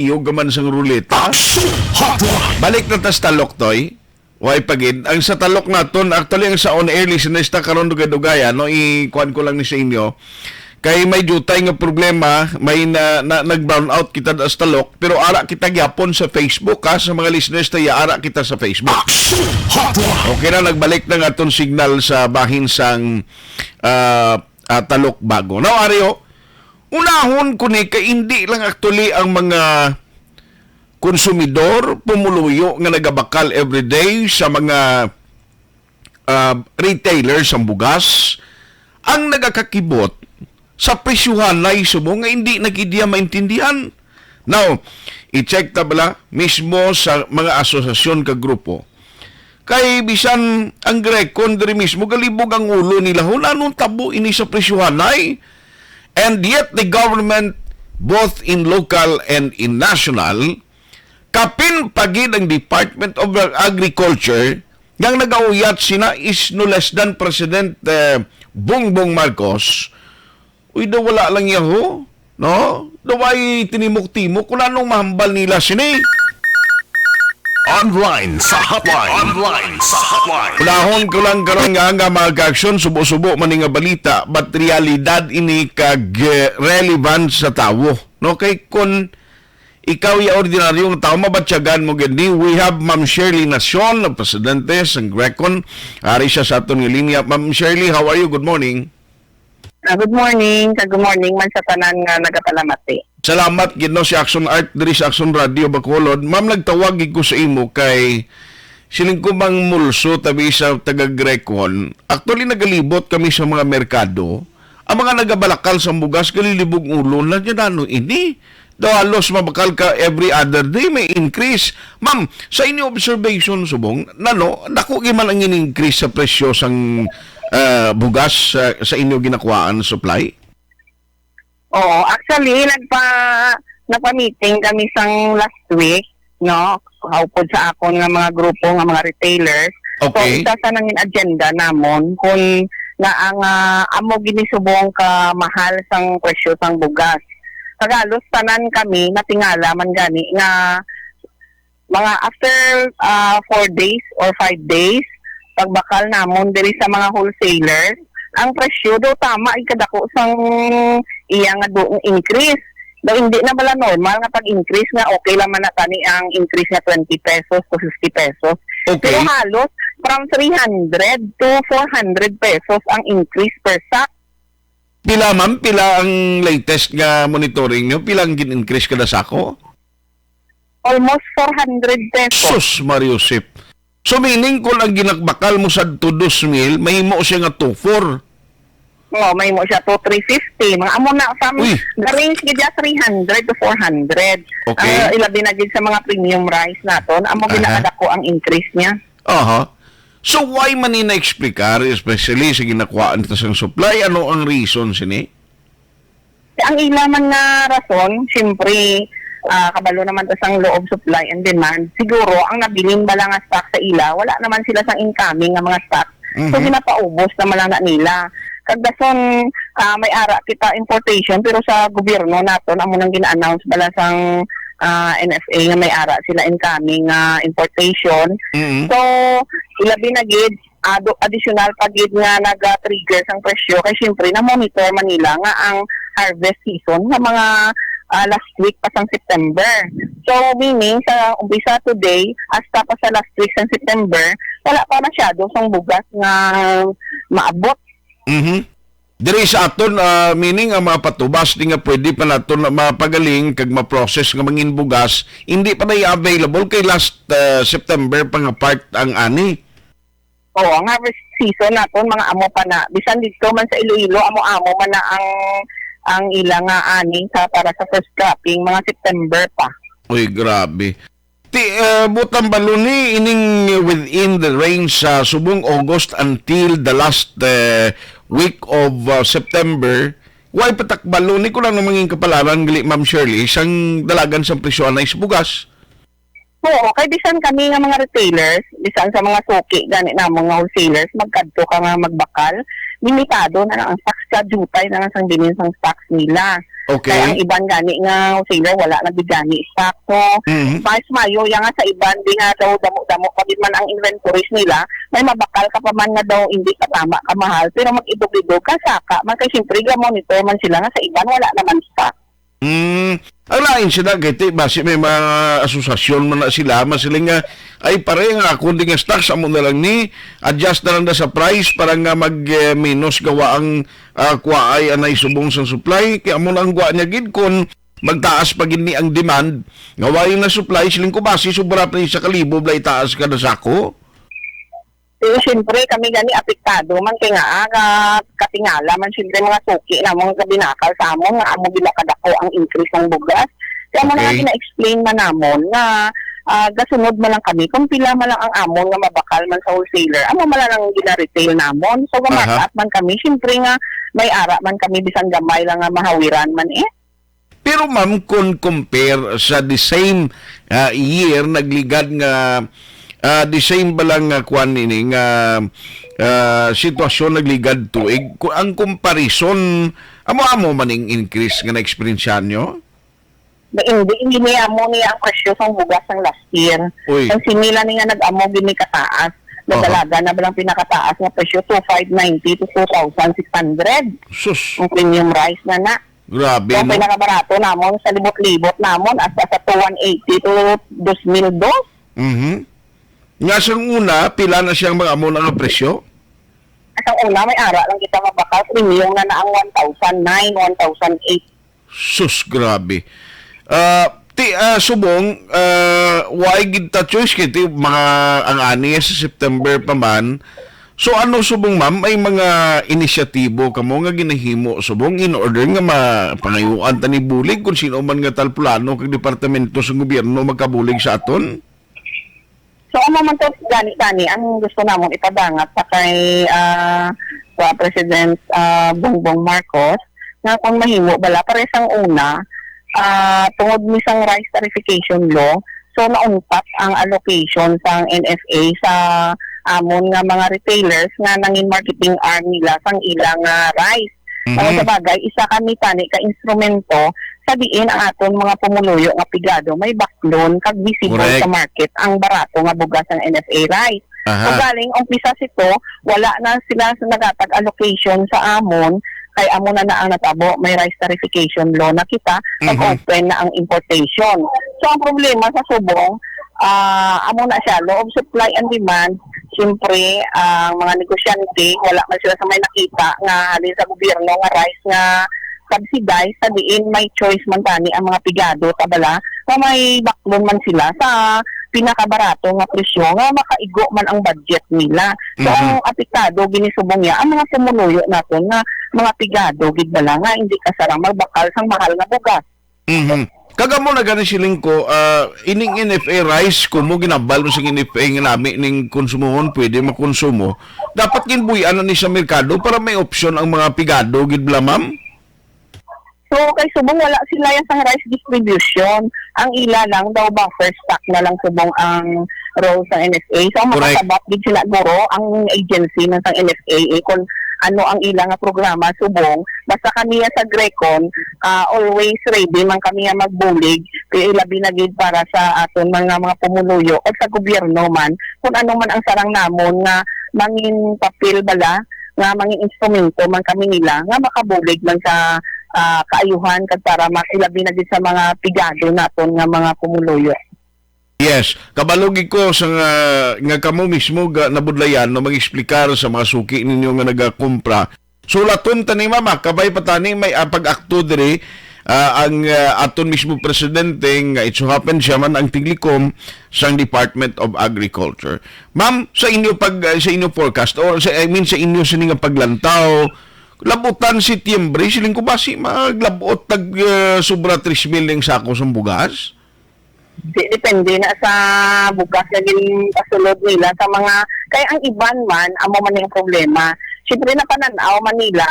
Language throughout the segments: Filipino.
iyo gaman sang ruleta. Balik na tas talok toy. Way pagid. Ang sa talok naton actually ang sa on air listeners ta karon dugay-dugaya no i-kuan ko lang ni sa inyo. Kay may jutay nga problema, may na, na nag-brown out kita sa talok, pero ara kita gyapon sa Facebook ha, sa mga listeners tayo, ara kita sa Facebook. Okay na, nagbalik na nga signal sa bahin sang ah, ah, talok bago. Now, Ario, unahon ko ni, kay hindi lang actually ang mga konsumidor pumuluyo nga nagabakal everyday sa mga ah, retailers ang bugas ang nagakakibot sa presyuhan na isubo nga hindi nagidya maintindihan. Now, i-check ta bala mismo sa mga asosasyon ka grupo. Kay bisan ang Grecon diri mismo galibog ang ulo nila hun anong tabo ini sa presyuhan ay. And yet the government both in local and in national kapin pagid ang Department of Agriculture yang nagauyat sina is no less than President eh, Bongbong Marcos Uy, daw wala lang yaho. No? Daway tinimok-timok kung anong mahambal nila sini. Online sa hotline. Online sa hotline. Ulahon ko lang karon nga nga mga kaaksyon, subo-subo man nga balita, but realidad ini kag relevant sa tawo. No? Kay kun ikaw ya ordinaryong tao, mabatyagan mo gani. We have Ma'am Shirley Nacion, na presidente sa Grecon. Ari siya sa aton linya. Ma'am Shirley, how are you? Good morning. Ah, good morning, kag good morning man sa tanan nga nagapalamati. Salamat gid no si Action Art diri sa Action Radio Bacolod. Ma'am nagtawag gid ko sa imo kay siling ko bang mulso tabi sa taga Grecon. Actually nagalibot kami sa mga merkado. Ang mga nagabalakal sa bugas galilibog ulo na yan ano ini. Daw halos mabakal ka every other day may increase. Ma'am, sa inyo observation subong, nano, dako gyud man ang increase sa presyo sang ah, bugas sa, sa inyo ginakuhaan supply? Oo, actually nagpa nagpa-meeting kami sang last week, no? Haupod sa akon nga mga grupo nga mga retailers. Okay. So isa sa nangin agenda namon kung nga ang ah, amo ginisubong ka mahal sang presyo sang bugas. Kagalos tanan kami natingala man gani nga mga after uh, four days or five days pagbakal namon diri sa mga wholesalers ang presyo do tama ay kadako sang iya nga do increase daw hindi na bala normal nga pag-increase nga okay lang man na tani ang increase nga 20 pesos to 50 pesos Okay. pero halos from 300 to 400 pesos ang increase per sack Pila ma'am, pila ang latest nga monitoring nyo? Pila ang gin-increase kada sako? almost 400 pesos Sus, Mario Sip. So meaning kung ang ginakbakal mo sa to 2,000, mahimo siya nga 2,400. Oh, may mo siya to 350. Mga amo na sa Uy. the range gid ya 300 to 400. Okay. Ang ilabi na gid sa mga premium rice naton, amo Aha. ginakadako ang increase niya. Aha. So why man ni na-explikar, especially sa ginakuhaan ito sa supply, ano ang reason sini? Ang ila man nga rason, syempre, ah, kabalo naman to sang loob supply and demand. Siguro ang nabilin bala nga stock sa ila, wala naman sila sang incoming nga mga stock. So Mhm. ginapaubos lang na nila. Kagdason ah, may ara kita importation pero sa gobyerno naton amo nang gina-announce bala sang ah, NFA nga may ara sila incoming nga importation. mm So ilabi na gid ado additional pa gid nga naga-trigger sang presyo kay syempre na monitor Manila nga ang harvest season nga mga ah, last week pa sang September. So meaning sa umpisa today hasta pa sa last week sang September wala pa masyado sang bugas nga maabot. Mhm. Diri sa aton, ah, meaning ang mga patubas, nga pwede pa naton na mapagaling kag ma-process nga mangin bugas, hindi pa na available kay last ah, September pa nga part ang ani. Oo, ang harvest season naton mga amo pa na bisan dito man sa Iloilo amo-amo man na ang ang ilang nga ani sa para sa first cropping mga September pa. Uy, grabe. Ti, uh, butang baluni ining within the range sa subong August until the last uh, week of uh, September, why patak baluni ko lang namanging kapalaran gali Ma'am Shirley sang dalagan sa presyo na isbugas. Oo, kay bisan kami nga mga retailers, bisan sa mga suki gani na mga wholesalers, magkadto ka nga magbakal, limitado na lang ang stocks ka, jutay na lang sang bilin sang stocks nila. Okay. Kaya ang iban gani nga wholesaler wala na bigani stock. So, Mhm. Mas mayo yang nga sa iban di nga daw damo-damo pa din man ang inventories nila may mabakal ka pa man nga daw hindi ka tama ka mahal pero mag-idog-idog ka saka man kay siyempre ga monitor man sila nga sa iban wala naman stock. Mm, ang lain sila kay base may mga asosasyon man na sila masiling nga ay pare nga kundi nga stocks amo na lang ni adjust na lang na sa price para nga mag eh, minus gawa ang uh, kuha ay anay subong sa supply. Kaya amo lang guwa niya gid kon magtaas pa gid ni ang demand. Gawain na supply siling ko base sobra pa sa kalibo blay taas ka na sako Pero siyempre kami gani apektado man kay nga aga katingala man siyempre mga suki na mga kabinakal sa amon nga amo gila kadako ang increase ng bugas. Kaya mo Okay. na na-explain man namon nga ah, gasunod man lang kami kung pila man lang ang amon nga mabakal man sa wholesaler. Amo man lang ang gina-retail namon. So gamataat man kami siyempre nga may ara man kami bisan gamay lang nga mahawiran man eh. Pero ma'am, kung compare sa the same uh, year, nagligad nga uh, the same ba lang nga kwan ini nga uh, sitwasyon nagligad tuig, ang comparison, amo-amo maning increase nga na-experience nyo? Na hindi hindi niya amo niya ang presyo sa bugas ng last year. Uy. Ang simila niya nag-amo gini kataas. Nadalaga na ba lang pinakataas nga presyo 2,590 to 2,600. Sus, Ang premium rice na na. grabe Yung no? pinakabarato namon sa libot-libot namon asa sa 2,180 to 2,002. Mhm. Nga sang una, pila na siyang mga amo nga presyo? At ang una may ara lang kita mabakal premium na na ang 1,009, 1,008. Sus, grabe. Ah, ti ah, subong uh, why gid ta choice kay ti mga ang ani sa September pa man. So ano subong ma'am may mga inisyatibo kamo nga ginahimo subong in order nga mapangayuan ta ni bulig kung sino man nga tal plano kag departamento sa gobyerno magkabulig sa aton. So ano man to gani-gani ang gusto namon ipadangat sa kay ah, sa President ah, Bongbong Marcos na kung mahimo bala pares ang una ah, tungod ni sang rice tarification law so nauntat ang allocation sa NFA sa amon nga mga retailers nga nangin marketing arm nila sang ilang ah, rice. Mhm. Ano sa bagay, isa kami tani ka instrumento sa diin ang aton mga pumuluyo nga pigado may baklon kag visible Correct. sa market ang barato nga bugas ng NFA rice. So Aha. galing umpisa sito, wala na sila sa nagatag allocation sa amon kay amo na na ang natabo may rice tarification law na kita Mhm. pag-open na ang importation. So ang problema sa subong ah amo na siya law of supply and demand siyempre ang mga negosyante wala man sila sa may nakita nga halin sa gobyerno nga rice nga subsidize sa diin may choice man tani ang mga pigado tabala nga may baklon man sila sa pinakabarato nga presyo nga makaigo man ang budget nila. So Mhm. ang apektado ginisubong niya ang mga pumuluyo naton nga mga pigado gid bala nga hindi kasarang magbakal sang mahal nga bugas. Mhm. Kagamo na gani siling ko, ah, ining NFA rice kung mo ginabal mo sa NFA nga nami ning konsumohon pwede makonsumo. Dapat ginbuyan na ni sa merkado para may option ang mga pigado gid bala ma'am. So kay subong wala sila yan sa rice distribution. Ang ila lang daw buffer stock na lang subong ang role sa NFA. So makasabat gid sila guro ang agency ng sang NFA eh, kung ano ang ilang nga programa subong basta kami sa Grecon ah, always ready man kami magbulig kay ilabi na gid para sa aton mga mga pumuluyo o sa gobyerno man kung ano man ang sarang namon nga mangin papel bala nga mangin instrumento man kami nila nga makabulig man sa ah, kaayuhan kag para makilabi na gid sa mga pigado naton nga mga pumuluyo. Yes, kabalog ko sa nga, nga kamo mismo ga, nabudlayan no mag-explikar sa mga suki ninyo nga nagakumpra. Sulaton tani mama, kabay pa tani may uh, pag-akto diri ah, ang ah, aton mismo presidente nga it so happen siya man ang tiglikom sang Department of Agriculture. Ma'am, sa inyo pag ah, sa inyo forecast or sa I mean sa inyo sa nga paglantaw labutan si Tiembre, siling ko ba si maglabot tag ah, sobra 3 million sako sa bugas? Depende na sa bugas na gin kasulod nila sa mga kaya ang iban man amo man yung problema. Siyempre na pananaw Manila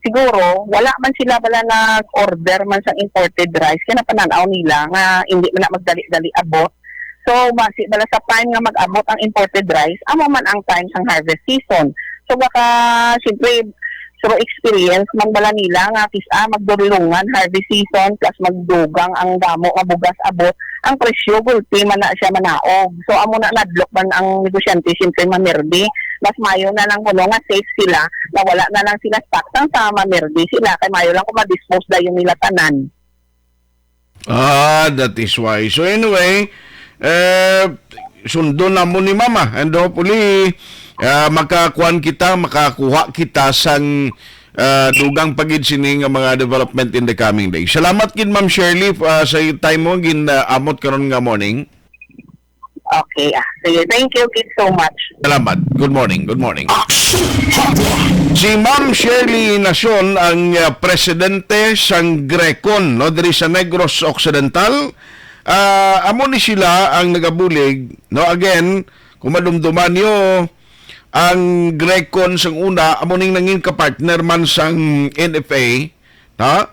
siguro wala man sila bala nag-order man sa imported rice kaya pananaw nila nga hindi man na magdali-dali abot. So base bala sa time nga mag-abot ang imported rice amo man ang time sang harvest season. So baka siyempre So experience man bala nila nga kisa magdurlungan harvest season plus magdugang ang damo nga bugas abot ang presyo gulti man na siya manaog. So amo na nadlok man ang negosyante siyempre mamirdi. Mas mayo na lang kuno nga safe sila na wala na lang sila stock sang sa mamirdi sila kay mayo lang kung ma-dispose da yung nila tanan. Ah, that is why. So anyway, eh, sundo na mo ni Mama. And hopefully, uh, makakuan kita, makakuha kita sang uh, dugang pagid sini nga mga development in the coming days. Salamat gid Ma'am Shirley uh, sa time mo gin uh, amot karon nga morning. Okay, ah. Sige, thank you kid so much. Salamat. Good morning. Good morning. Si Ma'am Shirley Nacion ang uh, presidente sang Grecon no diri sa Negros Occidental. Ah, amo ni sila ang nagabulig. No again kung madumduman niyo ang Grecon sang una amo ning nangin ka partner man sang NFA no